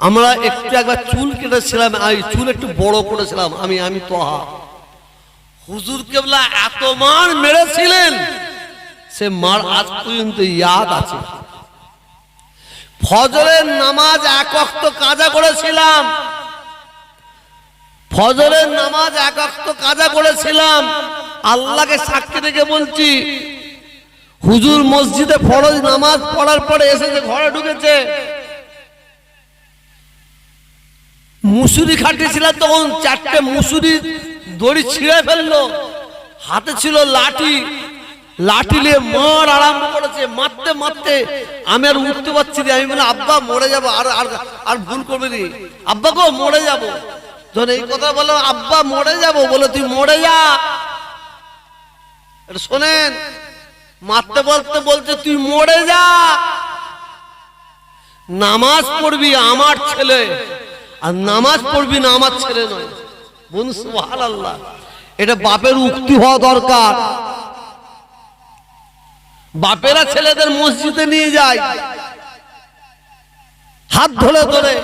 আমরা একটু একবার চুল কেটেছিলাম এই চুল একটু বড় করেছিলাম, আমি আমি তোহা। হুজুর কেবলা এত মার মেরেছিলেন, সে মার আজ পর্যন্ত ইয়াদ আছে। ফজরের নামাজ এক অক্ত কাজা করেছিলাম। ফজরের নামাজ এক অক্ত কাজা করেছিলাম। আল্লাহকে সাক্ষী রেখে বলছি, হুজুর মসজিদে ফরজ নামাজ পড়ার পরে এসেছে ঘরে ঢুকেছে মুসুরি খাটিয়েছিলাম তখন চারটে মুসুরি দড়ি ছিঁড়ে ফেলল। হাতে ছিল লাঠি। লাঠি নিয়ে মার আরম্ভ করেছে। মারতে মারতে আমি আর উঠতে পারছি না। আমি বলে আব্বা, মরে যাব। আর আর আর ভুল করবে নি। আব্বা গো, মরে যাব। যখন এই কথা বললাম আব্বা, মরে যাব। বলে, তুই মরে যা। এটা শোনেন, মারতে বলতে বলছে, তুই মরে যা। নামাজ পড়বি আমার ছেলে। আর নামাজ পড়বি না, আমার ছেলে নয়। আল্লাহ এটা বাপের উক্তি হওয়া দরকার। বাপেরা ছেলেদের মসজিদে নিয়ে যায়, হাত ধরে ধরে।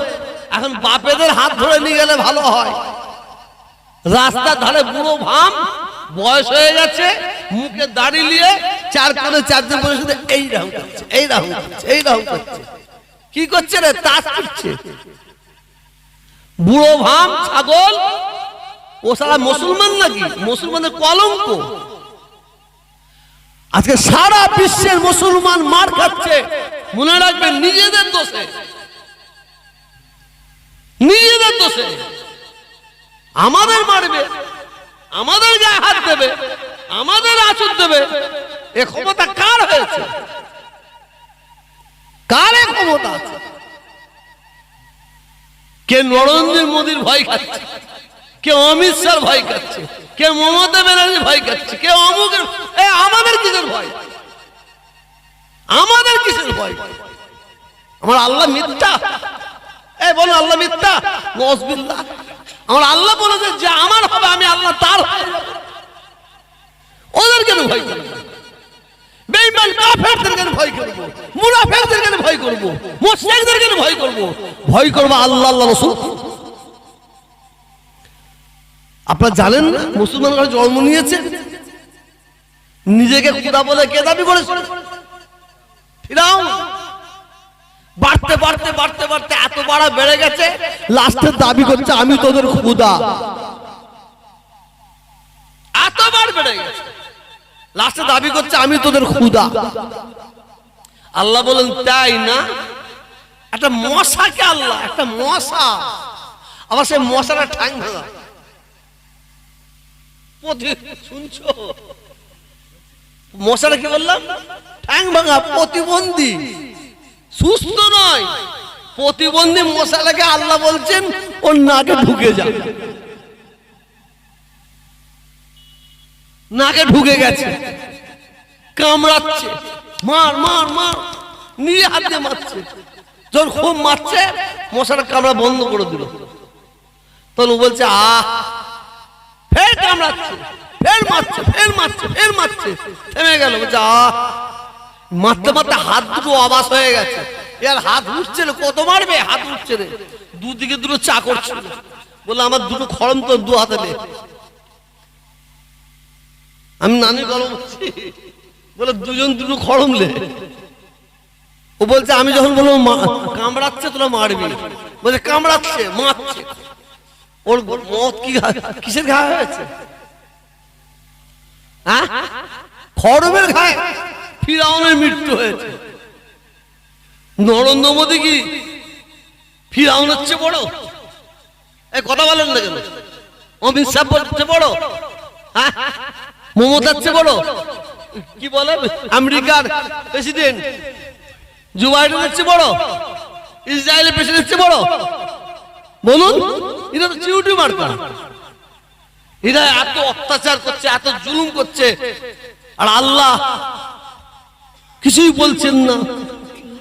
এখন বাপেদের হাত ধরে নিয়ে গেলে ভালো হয়। রাস্তার ধারে বুড়ো ভাম, বয়স হয়ে গেছে, মুখে দাড়ি নিয়ে চার কোণে চারজন শুধু এই রাহু করছে, এই রাহু করছে, এই রাহু করছে। কি করছে রে? তাস করছে। বুড়ো ভাম, ছাগল? ও সারা মুসলমান নাকি? মুসলমানের কলঙ্ক। আজকে সারা বিশ্বের মুসলমান মার খাচ্ছে। মনে রাখবেন, নিজেদের দোষে। নিজেদের দোষে। আমাদের মারবে, আমাদের গায়ে হাত দেবে, আমাদের আচর দেবে। এ ক্ষমতা কার হয়েছে? কার এ ক্ষমতা আছে? কে নরেন্দ্র মোদীর ভয় খাচ্ছে? কে অমিত শাহ ভয় খাচ্ছে? কে মমতা ব্যানার্জি ভয় খাচ্ছে? কে অমুকের আমাদের কিসের ভয়? আমাদের কিসের ভয়? আমার আল্লাহ মিথ্যা। এ বলো আল্লাহ মিথ্যা? নজবিল্লাহ আমার আল্লাহ বলেছে যে আমার হবে, আমি আল্লাহ তার ওদের কেন ভয় করব? বেঈমান কাফেরদের কেন ভয় করব মুনাফিকদের কেন ভয় করব মুশরিকদের কেন ভয় করব। ভয় করব আল্লাহ আল্লাহ, রাসূল। আপনারা জানেন মুসলমানরা জন্ম নিয়েছে? নিজেকে খোদা বলে কে দাবি করেছে? ফিরাউন। বাড়তে বাড়তে বাড়তে বাড়তে এত বাড়া বেড়ে গেছে লাস্টের দাবি করছে, আমি তোদের খুদা। এতবার বেড়ে গেছে। লাস্টে দাবি করছে, আমি তোদের খুদা আল্লাহ বলেন, তাই না? একটা মশাকে আল্লাহ? একটা মশা। আবার সেই মশাটা ঠ্যাং ভাঙা। শুনছো? মশাটা কি বললাম? ঠ্যাং ভাঙা, প্রতিবন্ধী। সুস্থ নয়। প্রতিবন্ধী মশাটাকে আল্লাহ বলছেন, ওর নাকে ঢুকে যাবে নাকে ঢুকে গেছে। কামড়াচ্ছে। মার মার মার। নিজে হাত দিয়ে মারছে। যখন খুব মারছে মশাটা কামড়া বন্ধ করে দিল। তখন বলছে, আহ! ফের কামড়াচ্ছে, ফের মারছে ফের মারছে ফের মারছে। থেমে গেল, বলছে, আহ! মারতে মারতে হাত দুটো আবাস হয়ে গেছে। এর হাত উঠছে রে, কত মারবে? হাত উঠছে রে। দুদিকে দুটো চা করছে বলে আমার দুটো খড়ম তো দু হাতে নে আমি নানি গরম বলে দুজন দুটো খড়মলে ও বলছে, আমি যখন বলব কামড়াচ্ছে তোরা মারবি। বলছে, কামড়াচ্ছে, মারছে। ওর মত কি কিসের ঘা হয়েছে? হ্যাঁ? খড়মের ঘায়ে ফিরাউনের মৃত্যু হয়েছে। নরেন্দ্র মোদী কি ফিরাউন হচ্ছে বড়? এই কথা বলেন না কেন? অমিত শাহ বড়। হ্যাঁ? মমতার চেয়ে বড় কি বলে? আমেরিকার প্রেসিডেন্ট জো বাইডেনের চেয়ে বড় ইসরায়েলের প্রেসিডেন্ট চেয়ে বড় বলুন এটা তো চিউটি মার্কা এরা এত অত্যাচার করছে এত জুলুম করছে। আর আল্লাহ কিছুই বলছেন না।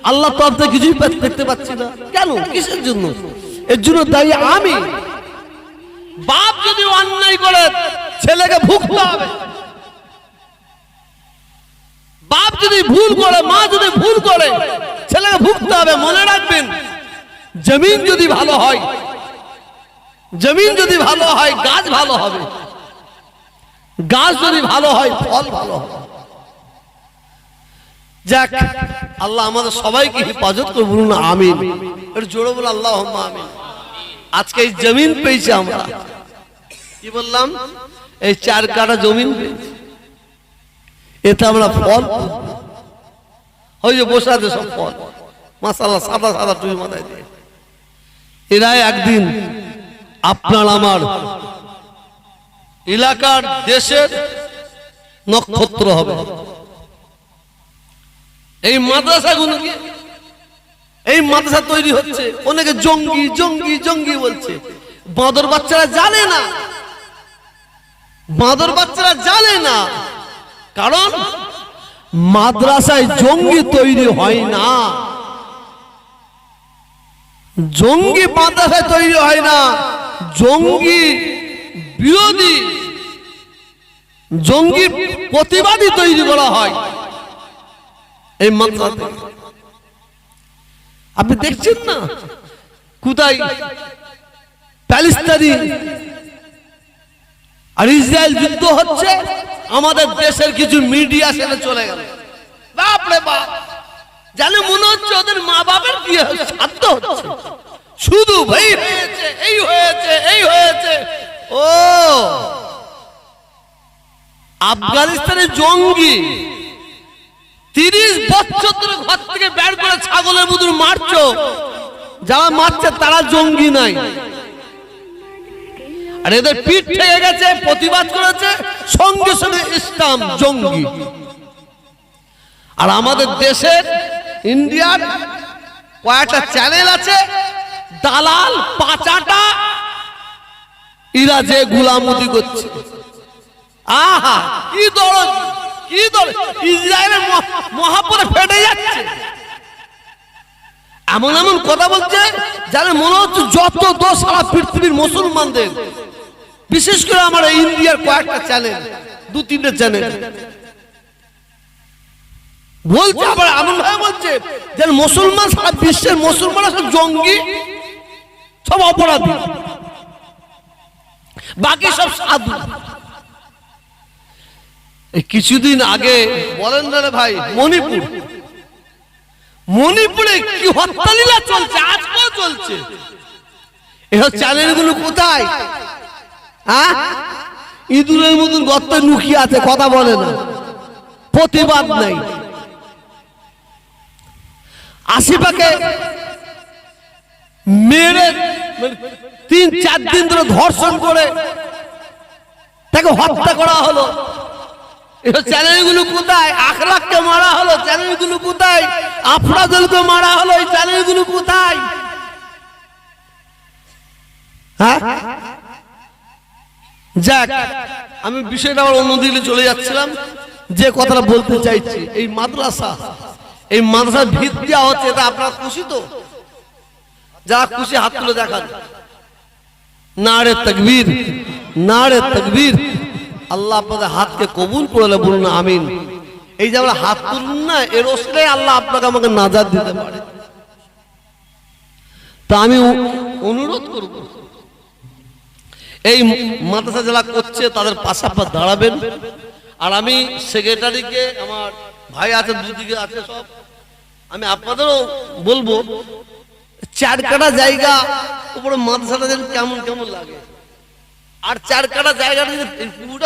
আল্লাহ তো আপনার কিছুই দেখতে পাচ্ছি না। কেন? কিসের জন্য? এর জন্য দায়ী আমি। বাপ যদি অন্যায় করে ছেলেকে ভুগতে হবে। বাপ যদি ভুল করে, মা যদি ভুল করে, ছেলেকে ভুগতে হবে, মনে রাখবেন, জমিন যদি ভালো হয়, জমিন যদি ভালো হয়, গাছ ভালো হবে। গাছ যদি ভালো হয়, ফল ভালো হবে। যাক, আল্লাহ আমাদের সবাইকে হেফাজত করে বলুন, আমিন। একটু জোরে বলে আল্লাহ আমিন। আজকে এই জমিন পেয়েছি আমরা। কি বললাম? এই চার কাটা জমিন পেয়েছি। এতে আমরা ফল। ওই যে বসে আছে সব ফল। মাসাল্লাহ সাদা সাদা টুই মাথায় দিয়ে। এরা একদিন আপনার আমার এলাকার দেশের নক্ষত্র হবে। এই মাদ্রাসাগুলোকে, এই মাদ্রাসা তৈরি হচ্ছে, অনেকে জঙ্গি জঙ্গি জঙ্গি বলছে। বাঁদর বাচ্চারা জানে না। বাঁদর বাচ্চারা জানে না। কারণ মাদ্রাসায় জঙ্গি তৈরি হয় না। জঙ্গি মাদ্রাসায় তৈরি হয় না। জঙ্গি বিরোধী, জঙ্গি প্রতিবাদী তৈরি করা হয় এই মাদ্রাসা আপনি দেখছেন না? কোথায়? প্যালিস্তানি আর ইসরায়েল যুদ্ধ হচ্ছে? আমাদের দেশের কিছু মিডিয়া সেখানে চলে গেল। বাপরে বাপ। জানে মনে হচ্ছে ওদের মা বাবার কি সাধ্য হচ্ছে। শুধু ভাই হয়েছে, এই হয়েছে এই হয়েছে। ও। আফগানিস্তানের জঙ্গি তিরিশ বছর ধরে ঘর থেকে বের করে ছাগলের মধুর মারছো। যারা মারছে তারা জঙ্গি নাই আর এদের পিঠ থেকে গেছে, প্রতিবাদ করেছে, সঙ্গে সঙ্গে ইসলাম জঙ্গি। আর আমাদের দেশের ইন্ডিয়ার কয়েকটা চ্যানেল আছে, দালাল পাচাটা ইরা যে গুলামতি করছে। আহা, কি দরদ কি দরদ ইসরায়েলের মহাপরে ফেটে যাচ্ছে। এমন এমন কথা বলছে যারা মনে হচ্ছে যত দোষ সারা পৃথিবীর মুসলমানদের। বিশেষ করে আমার ইন্ডিয়ার কয়েকটা চ্যানেল দু তিনটে চ্যানেল বলছে, আবার এমন ভাবে বলছে যে মুসলমান সারা বিশ্বের মুসলমান সব জঙ্গি, সব অপরাধী। বাকি সব সাধু। এই কিছুদিন আগে বলেন রে ভাই, মণিপুর। মণিপুরে কি হত্যালীলা চলছে? আজকেও চলছে। এসব চ্যানেলগুলো কোথায়? হ্যাঁ? ইঁদুরের মতন গর্ত লুকিয়ে আছে, কথা বলে না। প্রতিবাদ নাই। আশিপাকে মেরে তিন, চার দিন ধরে ধর্ষণ করে তাকে হত্যা করা হলো। এসব চ্যানেলগুলো কোথায়? আখলাককে মারা হলো, চ্যানেলগুলো কোথায়? আফরাদুলকে মারা হলো, এই চ্যানেলগুলো কোথায়? হ্যাঁ? যাক, আমি বিষয়টা আবার অন্যদিকে চলে যাচ্ছিলাম। যে কথাটা বলতে চাইছি, এই মাদ্রাসা এই মাদ্রাসা ভিত দেওয়া হচ্ছে, এটা আপনারা খুশি তো? যারা খুশি, হাত তুলে দেখান। নারে তকবীর নারে তকবীর। আল্লাহ আপনাদের হাতকে কবুল করলে বলুন আমিন। এই যে আমরা হাত তুলুন না, এর ওসলে আল্লাহ আপনাকে আমাকে নাজাদ দিতে পারে। তা আমি অনুরোধ করব এই মাদ্রাসা যারা করছে, তাদের পাশাপাশি দাঁড়াবেন। আর আমি সেক্রেটারিকে আমার ভাই আছে, দুদিকে আছে সব। আমি আপনাদেরও বলব, চার কাটা জায়গা, উপরে মাদ্রাসাটা যেন কেমন কেমন লাগে। আর চার কাটা জায়গাটা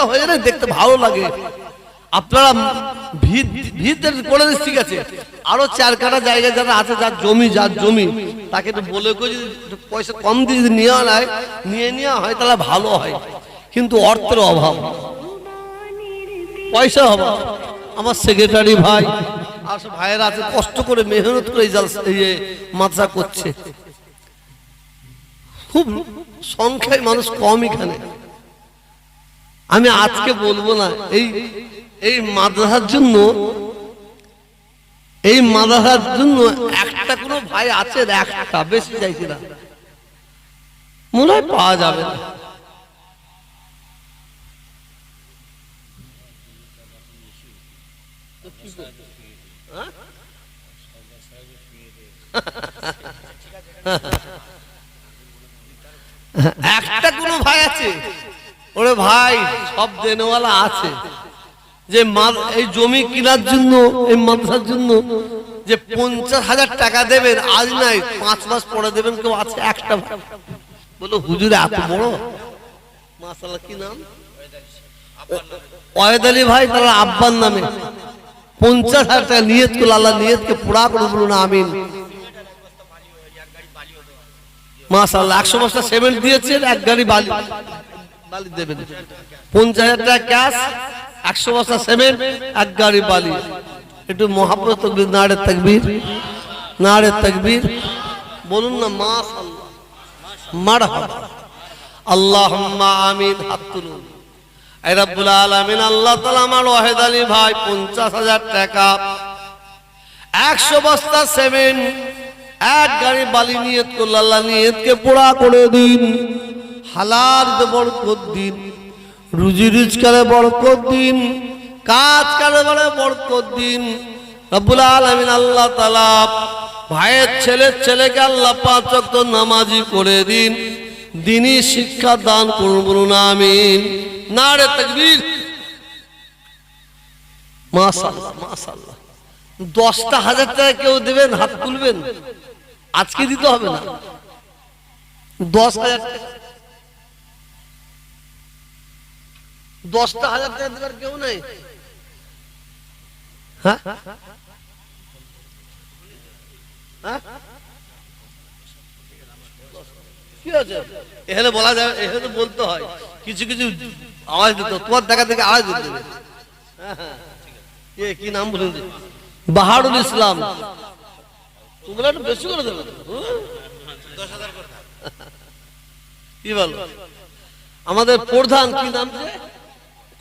হয়ে যায়, দেখতে ভালো লাগে। আপনারা ভিত ভিতের করে ঠিক আছে। আরও চার কাটা জায়গা যারা আছে, যার জমি যার জমি, তাকে একটু বলে যদি পয়সা কম দিয়ে যদি নেয় নিয়ে নেওয়া হয়, তাহলে ভালো হয়। কিন্তু অর্থের অভাব। পয়সা অভাব। আমার সেক্রেটারি ভাই আর ভাইয়েরা আছে, কষ্ট করে মেহনত করে মাদ্রাসা করছে। খুব সংখ্যায় মানুষ কম এখানে। আমি আজকে বলব না, এই এই মাদ্রাসার জন্য এই মাদ্রাসার জন্য একটা কোনো ভাই আছে একটা বেশি চাইছি না। মনে হয় পাওয়া যাবে না। একটা কোনো ভাই আছে? ওরে ভাই, সব দেনওয়ালা আছে। যে এই জমি কেনার জন্য, এই মাদ্রাসার জন্য যে পঞ্চাশ হাজার টাকা দেবেন, আজ নাই, পাঁচ মাস পরে দেবেন, কেউ আছে একটা বলো, হুজুর, এত বড়? মাসাল্লাহ কি নাম? ওয়েদ আলী ভাই, তার আব্বার নামে। পঞ্চাশ হাজার টাকা নিয়ত করল, আল্লাহ নিয়তকে পুরা করে বলুন, আমিন। মাসাল্লাহ একশো বস্তা সিমেন্ট দিয়েছেন, এক গাড়ি বালি বালি দেবেন। পঞ্চাশ হাজার টাকা ক্যাশ একশো বস্তা সিমেন্ট, এক গাড়ি বালি। একটু মহাপ্রত তকবির নাড়ের তকবির নাড়ের তকবির। বলুন না মাশাল্লাহ মারহাবা। আল্লাহুম্মা আমিন, হাত তুলুন। এই রব্বুল আলামিন, আল্লাহ তাআলা আমার ওয়াহেদ আলী ভাই, পঞ্চাশ হাজার টাকা, একশো বস্তা সেভেন এক গাড়ি বালি নিয়ত করল, আল্লাহ নিয়তকে পোড়া করে দিন। হালার বরকত দিন, রুজি রোজগারে বরকত দিন, কাজ কারবারে বরকত দিন, রব্বুল আলামিন আল্লাহ তাআলা ভাইয়ের ছেলের ছেলেকে আল্লাহ পাঁচ ওয়াক্ত নামাজি করে দিন, দিনই শিক্ষা দান করুন আমিন। নারে তাকবীর। মাশাআল্লাহ মাশাআল্লাহ। দশটা হাজার টাকা কেউ দেবেন, হাত তুলবেন? আজকে দিতে হবে না। দশ হাজার টাকা। দশটা হাজার টাকা দেবার কেউ নেই হ্যাঁ হ্যাঁ? এখানে বলা যাবে এখানে তো বলতে হয় কিছু কিছু আওয়াজ দিতে। তোমার দেখা থেকে আওয়াজ দিতে। হ্যাঁ, হ্যাঁ। কে কি নাম বলুন বাহারুল ইসলাম তোমরা একটু বেশি করে দেবে? কি বলো আমাদের প্রধান কি নাম যে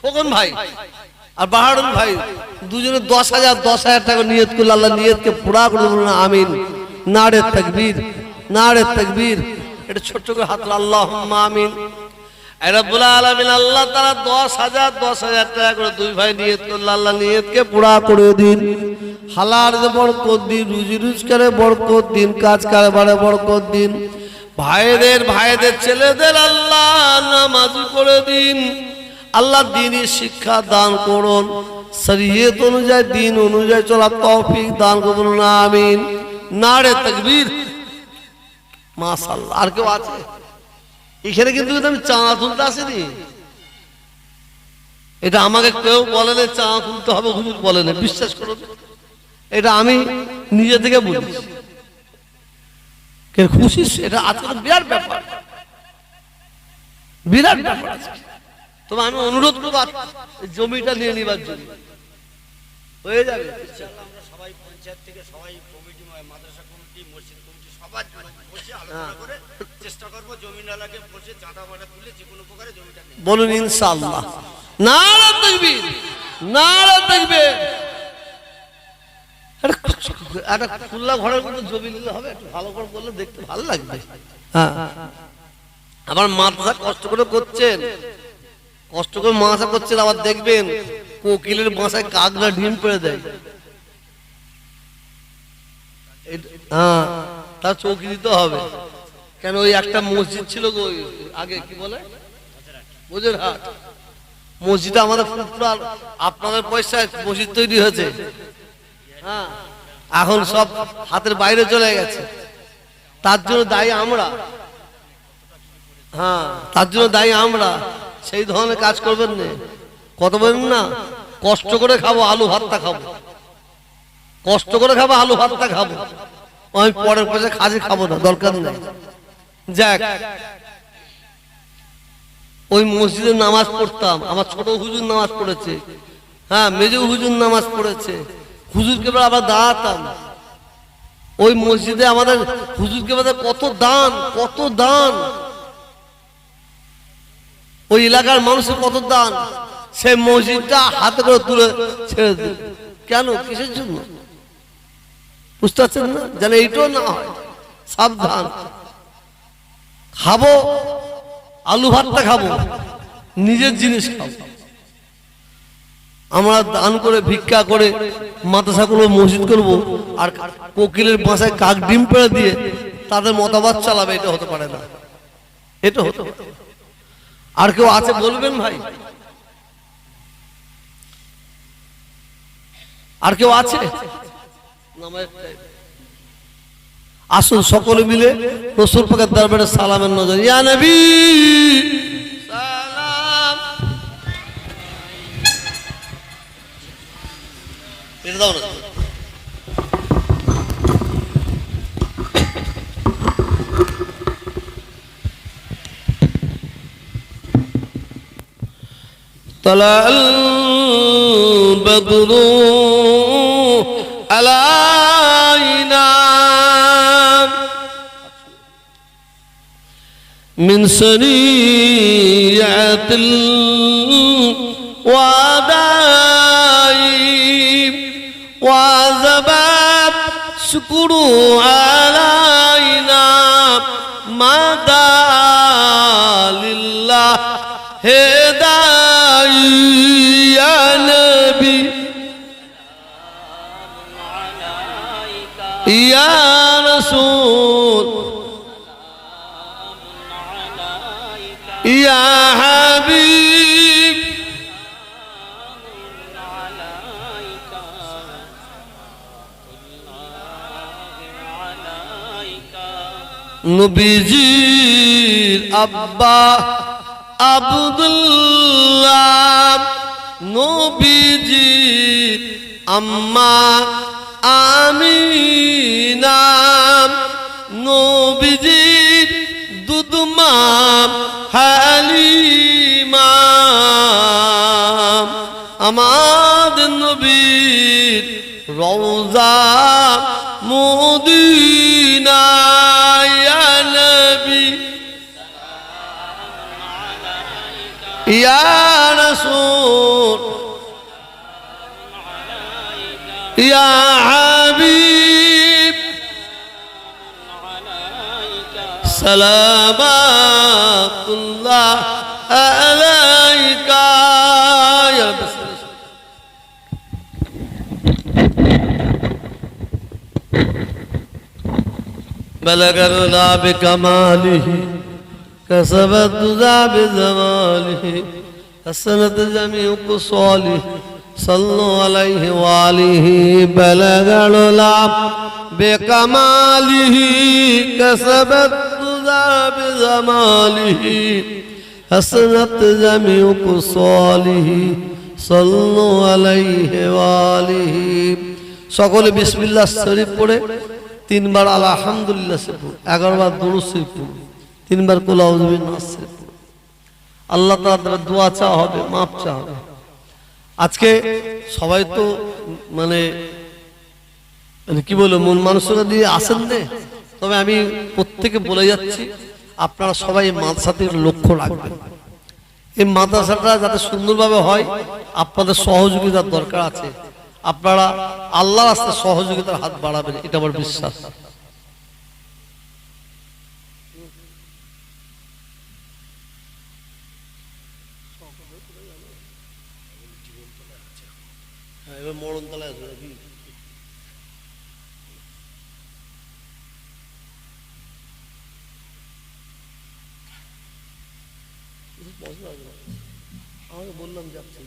খোকন ভাই আর বাহারুল ভাই, দুজনে দশ হাজার দশ হাজার টাকা নিয়ত করলে, আল্লাহ নিয়তকে পুরা করে বলুন আমিন। নারে তকবীর নারে তকবীর। এটা ছোট্ট করে হাত আল্লাহ আমিন। আল্লাহ দশ হাজার দশ হাজার টাকা করে দুই ভাই করে দিন। হালার দিন, রুজি দিন, কাজ কারবারে দিন। ভাইদের ভাইদের ছেলেদের আল্লাহ নামাজি করে দিন। আল্লাহ দিনই শিক্ষা দান করুন, শরীয়ত অনুযায়ী, দিন অনুযায়ী চলা তৌফিক দান করুন, আমিন। নারে তকবীর। মাশাআল্লাহ, আর কেউ আছে? এখানে কিন্তু আমি চাঁদা তুলতে আসিনি। এটা আমাকে কেউ বলে না চাঁদা তুলতে হবে, হুজুর বলে না বিশ্বাস করুন। এটা আমি নিজে থেকে বলি। খুশি? এটা আজকে তো বিরাট ব্যাপার। বিরাট ব্যাপার আজকে। তবে আমি অনুরোধ করব জমিটা নিয়ে নিবার জন্য হয়ে যাবে আমরা সবাই পঞ্চায়েত থেকে সবাই মাদ্রাসা করে চেষ্টা বসে চাঁদা কোনো জমিটা বলুন ইনশাআল্লাহ নারা তাকবীর নারা তাকবীর একটা খুল্লা ঘরের মধ্যে জমি নিলে হবে একটু ভালো করে বললে দেখতে ভালো লাগবে হ্যাঁ আবার মাথা কষ্ট করে করছেন কষ্ট করে মাথা করছেন, আবার দেখবেন কোকিলের বাসায় কাকরা ডিম পেড়ে দেয় হ্যাঁ তার চৌকি দিতে হবে। কেন ওই একটা মসজিদ ছিল আগে কি বলে? বুঝের হাট মসজিদে আমাদের ফুটবল আপনাদের পয়সায় মসজিদ তৈরি হয়েছে। হ্যাঁ এখন সব হাতের বাইরে চলে গেছে। তার জন্য দায়ী আমরা। হ্যাঁ তার জন্য দায়ী আমরা। সেই ধরনের কাজ করবেন না। কত বলেন না। কষ্ট করে খাব, আলু ভাতটা খাব। কষ্ট করে খাব, আলু ভাতটা খাব। আমি পরের পয়সা খাজি খাব না, দরকার নেই। যাক। ওই মসজিদে নামাজ পড়তাম। আমার ছোট হুজুর নামাজ পড়েছে। হ্যাঁ মেজ হুজুর নামাজ পড়েছে। হুজুরকে আবার দাঁড়াতাম। ওই মসজিদে আমাদের হুজুরকে কত দান কত দান। ওই এলাকার মানুষের কত দান? সেই মসজিদটা হাতে করে তুলে ছেড়ে দিল। কেন? কিসের জন্য? বুঝতে পারছেন না? যেন এইটাও না হয়। সাবধান। খাব, আলু ভাতটা খাব, নিজের জিনিস খাব। আমরা দান করে, ভিক্ষা করে, মাদ্রাসা করব, মসজিদ করব, আর কোকিলের বাসায় কাক ডিম পেড়ে দিয়ে তাদের মতামত চালাবে, এটা হতে পারে না। এটা হতে পারে। আর কেউ আছে বলবেন ভাই? আর কেউ আছে? আসুন সকলে মিলে রসুল পাকের দরবারে সালামের নজর। ইয়া নবী! সালাম! এটা দাও না। طلع البدر علينا من سنيعة الوداع وعذبت شكر علينا مدى لله يا نبي يا رسول يا حبيب নবীজির আব্বা আব্দুল্লাহ নবীজির আম্মা আমিনা নবীজির দুধমা হালিমা আমাদের নবীর রওজা মদিনা يا رسول يا حبيب. سلامات الله عليك يا بس. بلغ الله بكماله. كسبت ذا بزماله حسنت جميع قصاله صلوا عليه وآله بلغ الغلا بكماله كسبت ذا بزماله حسنت جميع قصاله صلوا عليه وآله সকলে বিসমিল্লাহ শরীফ পড়ে তিনবার আলহামদুলিল্লাহ সে পড়ুন এগারো বার দুরুদ শরীফ পড়ুন তিনবার কুলাউজবিন আল্লাহ তাআলা দোয়া চাওয়া হবে মাপ চা হবে। আজকে সবাই তো মানে মানে কি বলব, মন মানসিকতা দিয়ে আসেন নে। তবে আমি প্রত্যেকে বলে যাচ্ছি, আপনারা সবাই মাদ্রাসাতে লক্ষ্য রাখবেন। এই মাদ্রাসাটা যাতে সুন্দরভাবে হয়, আপনাদের সহযোগিতার দরকার আছে। আপনারা আল্লাহর রাস্তায় সহযোগিতার হাত বাড়াবেন, এটা আমার বিশ্বাস। হ্যাঁ এবার মরণ তলায় আসবে নাকি আমাকে বললাম যাচ্ছি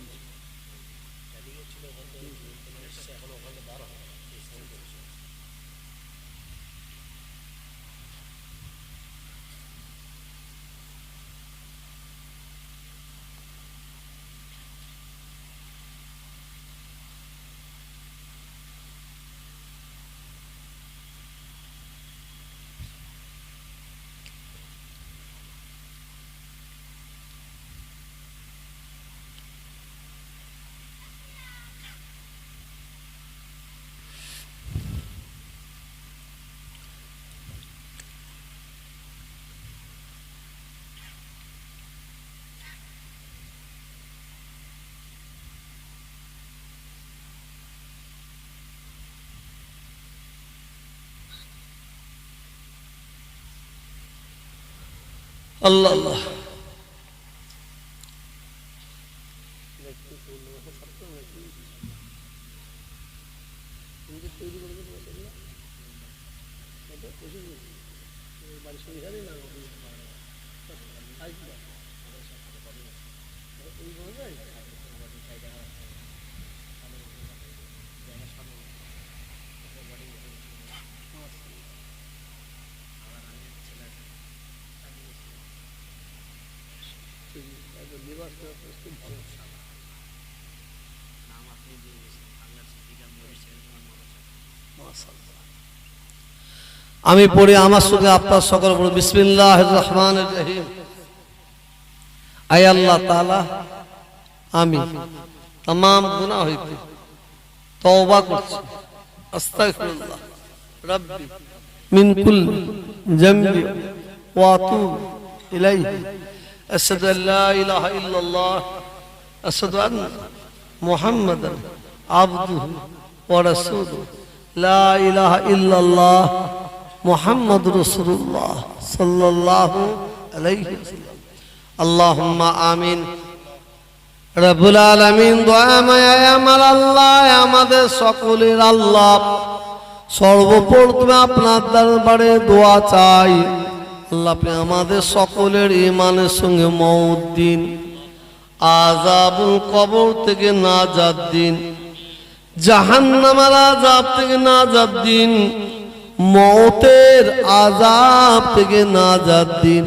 الله الله. আমি পড়ে আমার সঙ্গে আপনার সকল বিসমিল্লাহ রহমান আল্লাহ তালা আমি তাম গুণা হইতে তওবা করছি। ওয়া আশহাদু আল লা ইলাহা ইল্লাল্লাহ আশহাদু আন্না মুহাম্মাদান আবদুহু ওয়া রাসূলুহু লা ইলাহা ইল্লাল্লাহ মুহাম্মাদ রাসূলুল্লাহ সাল্লাল্লাহু আলাইহি ওয়াসাল্লাম আল্লাহুম্মা আমিন রব্বুল আলামিন দয়াময় আমার আল্লাহ আমাদের সকলের আল্লাহ। সর্বপ্রথমে আপনার দরবারে দোয়া চাই। আল্লাহ আমাদের সকলের ইমানের সঙ্গে মৌত দিন। আজাবুল কবর থেকে নাজাত দিন। জাহান্নামের আজাব থেকে নাজাত দিন। মৌতের আজাব থেকে নাজাত দিন।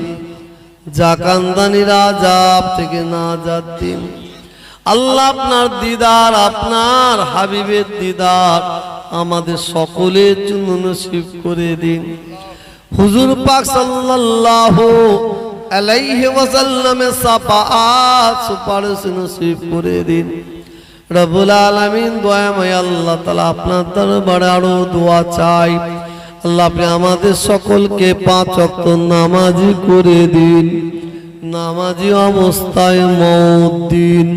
জাকান্দানির আজাব থেকে নাজাত দিন। আল্লাহ আপনার দিদার, আপনার হাবিবের দিদার আমাদের সকলের জন্য নসিব করে দিন। হুজুর পাক সাল্লাল্লাহু আলাইহি ওয়াসাল্লামের সাফাআত সুপারিশ নসিব করে দিন। রব্বুল আলামিন দয়াময় আল্লাহ তাআলা আপনার দরবারে আরও দোয়া চাই। আল্লাহ আপনি আমাদের সকলকে পাঁচ ওয়াক্ত নামাজি করে দিন। নামাজি অবস্থায় মৌত দিন,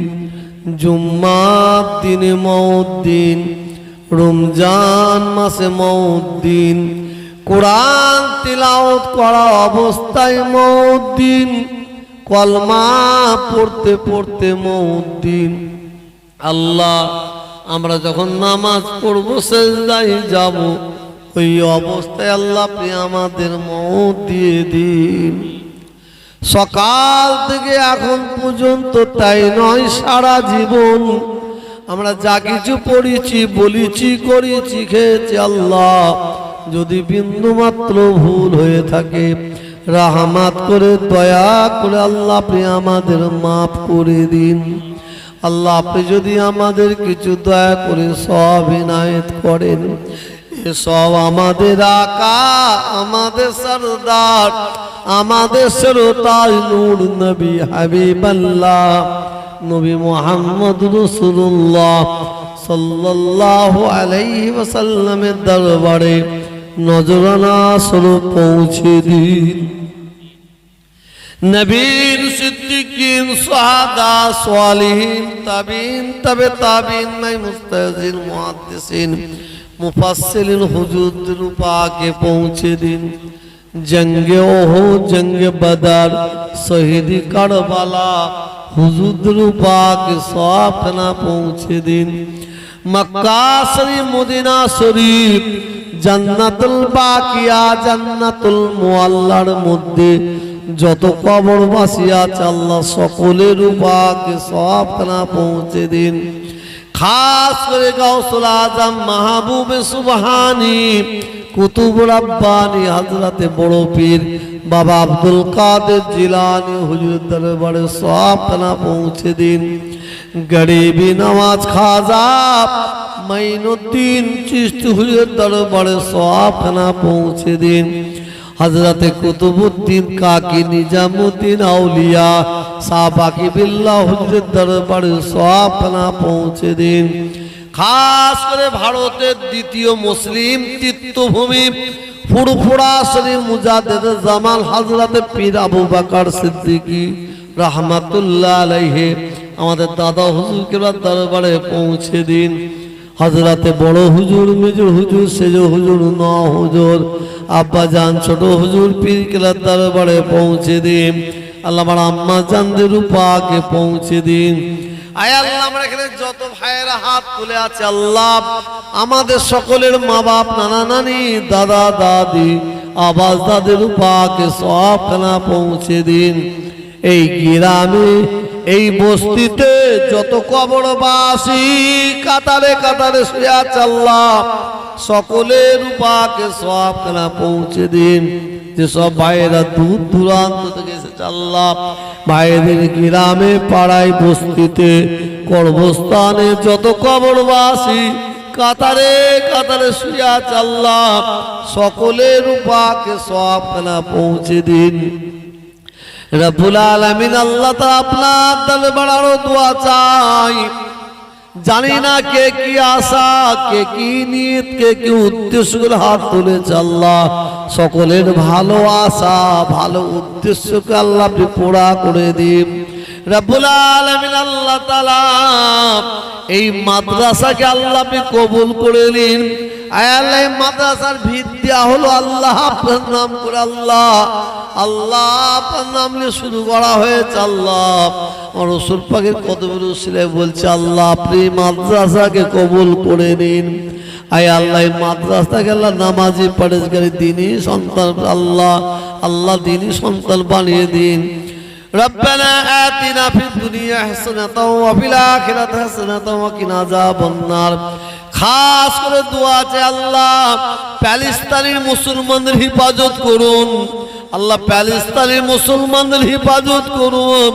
জুম্মার দিনে মৌত দিন, রমজান মাসে মৌত দিন কোরআন তিলাওত করা অবস্থায় মৌত দিন কলমা পড়তে পড়তে মৌত দিন আল্লাহ, আমরা যখন নামাজ পড়ব, সেজদায় যাব, ওই অবস্থায় আল্লাহ আপনি আমাদের মৌত দিয়ে দিন। সকাল থেকে এখন পর্যন্ত তাই নয়, সারা জীবন আমরা যা কিছু পড়েছি, বলেছি, করেছি, খেয়েছি, আল্লাহ। যদি বিন্দু মাত্র ভুল হয়ে থাকে, রাহমাত করে, দয়া করে আল্লাহ আপনি আমাদের মাফ করে দিন। আল্লাহ আপনি যদি আমাদের কিছু দয়া করে সব ইনায়েত করেন এসব আমাদের আকা, আমাদের সরদার, আমাদের সরতাজ নূর নবী হাবিবাল্লাহ, নবী মোহাম্মদ রসুল্লাহ সাল্লাল্লাহু আলাইহি ওয়াসাল্লামের দরবারে নজরানা স্বরূপ পৌঁছে দিন। নবীর সিদ্দিকিন, সোহাদা সোয়ালিহিন তাবিন, তবে তাবিন নাই মুস্তাজির মুহাদ্দিসিন, মুফাসসিলিন, হুজুরদের পাকে পৌঁছে দিন। জঙ্গে ওহো জঙ্গে বদর, শহীদি কারবালা, হুজুরদের পাকে সব খানা পৌঁছে দিন। মক্কা শরীফ, মদিনা শরীফ জান্নাতুল বাকিয়া, জান্নাতুল মুআল্লার মধ্যে যত কবরবাসী আছে, আল্লাহ সকলের উপাকে সব খানা পৌঁছে দিন। খাস করে গাউসুল আজম মাহবুবে সুবহানি কুতুব রাব্বানি, হযরতে বড় পীর বাবা আব্দুল কাদের জিলানি, হুজুর দরবারে সব খানা পৌঁছে দিন। গরিবি নামাজ খাজা মাইনুদ্দিন চিস্তি হুজুর দরবারে সব পৌঁছে দিন। হজরতে কুতুবুদ্দিন কাকি নিজামুদ্দিন আউলিয়া সাবাকি বিল্লাহ হুজুরের দরবারে সব পৌঁছে দিন। খাস করে ভারতের দ্বিতীয় মুসলিম তীর্থভূমি ফুরফুরা শরীফ মুজাদ্দেদ জামাল হজরতে পীর আবু বাকার সিদ্দিকী রহমাতুল্লাহ আলাইহে আমাদের দাদা হুজুরকে দরবারে পৌঁছে দিন। হজরতে বড় হুজুর, মেজর হুজুর, সেজ হুজুর, ন হুজুর। আব্বা যান, ছোট হুজুর, পীর কেলার দরবারে পৌঁছে দিন। আল্লাহ আমার আম্মা জানদের উপাকে পৌঁছে দিন। আল্লাহ, আমরা এখানে যত ভাইয়েরা হাত আছে, আল্লাহ, আমাদের সকলের মা বাপ নানা নানি দাদা, দাদি, আবাস পৌঁছে দিন। এই গ্রামে এই বস্তিতে যত কবরবাসী কাতারে কাতারে শুয়া চাল্লা, সকলের উপাকে সব সবখানা পৌঁছে দিন। যেসব ভাইয়েরা দূর দূরান্ত থেকে এসেছে আল্লাহ ভাইদের গ্রামে পাড়ায় বস্তিতে কর্মস্থানে যত কবরবাসী কাতারে কাতারে শুয়া চাল্লা, সকলের উপাকে সব সবখানা পৌঁছে দিন। রব্বুল আলামিন আল্লাহ তা আপনার দরবারও দোয়া চাই। জানি না কে কি আশা, কে কি নিয়ত, কে কি উদ্দেশ্য করে হাত তুলেছে আল্লাহ। সকলের ভালো আশা, ভালো উদ্দেশ্যকে আল্লাহ পুরা করে দিন। আল্লাহ এই মাদ্রাসাকে আল্লাহ কবুল করে নিন। আয় আল্লাহ এই মাদ্রাসার ভিত্তি হলো আল্লাহ আপনার নাম করে আল্লাহ আল্লাহ আপনার নাম নিয়ে শুরু করা হয়েছে আল্লাহ আমার রসুল পাখির কতগুলো ছেলে বলছে আল্লাহ আপনি এই মাদ্রাসাকে কবুল করে নিন আয় আল্লাহ এই মাদ্রাসাকে আল্লাহ নামাজি পরেশগারি দিনই সন্তান আল্লাহ আল্লাহ দিনই সন্তান বানিয়ে দিন ربنا آتنا في الدنيا حسنة وفي الآخرة حسنة وقنا عذاب النار খাস করে দোয়া আছে আল্লাহ। প্যালেস্তানের মুসলমানদের হেফাজত করুন। আল্লাহ প্যালেস্তানের মুসলমানদের হেফাজত করুন।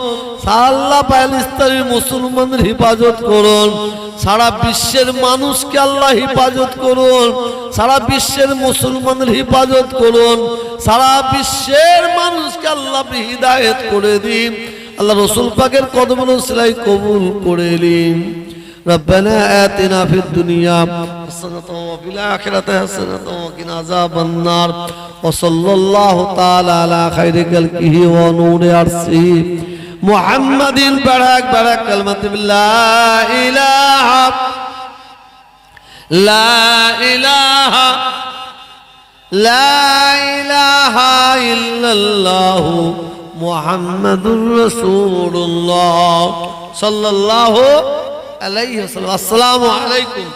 আল্লাহ প্যালেস্তানের মুসলমানদের হেফাজত করুন। সারা বিশ্বের মানুষকে আল্লাহ হেফাজত করুন। সারা বিশ্বের মুসলমানদের হেফাজত করুন। সারা বিশ্বের মানুষকে আল্লাহ আপনি হৃদায়ত করে দিন। আল্লাহ রসুল পাকের কদম সেলাই কবুল করে নিন। ربنا آتنا في الدنيا حسنة وفي الآخرة حسنة وقنا عذاب النار وصلى الله تعالى على خير خلقه ونور عرشه محمد برك برك كلمة لا إله لا إله لا إله إلا الله محمد رسول الله صلى الله عليه السلام عليكم.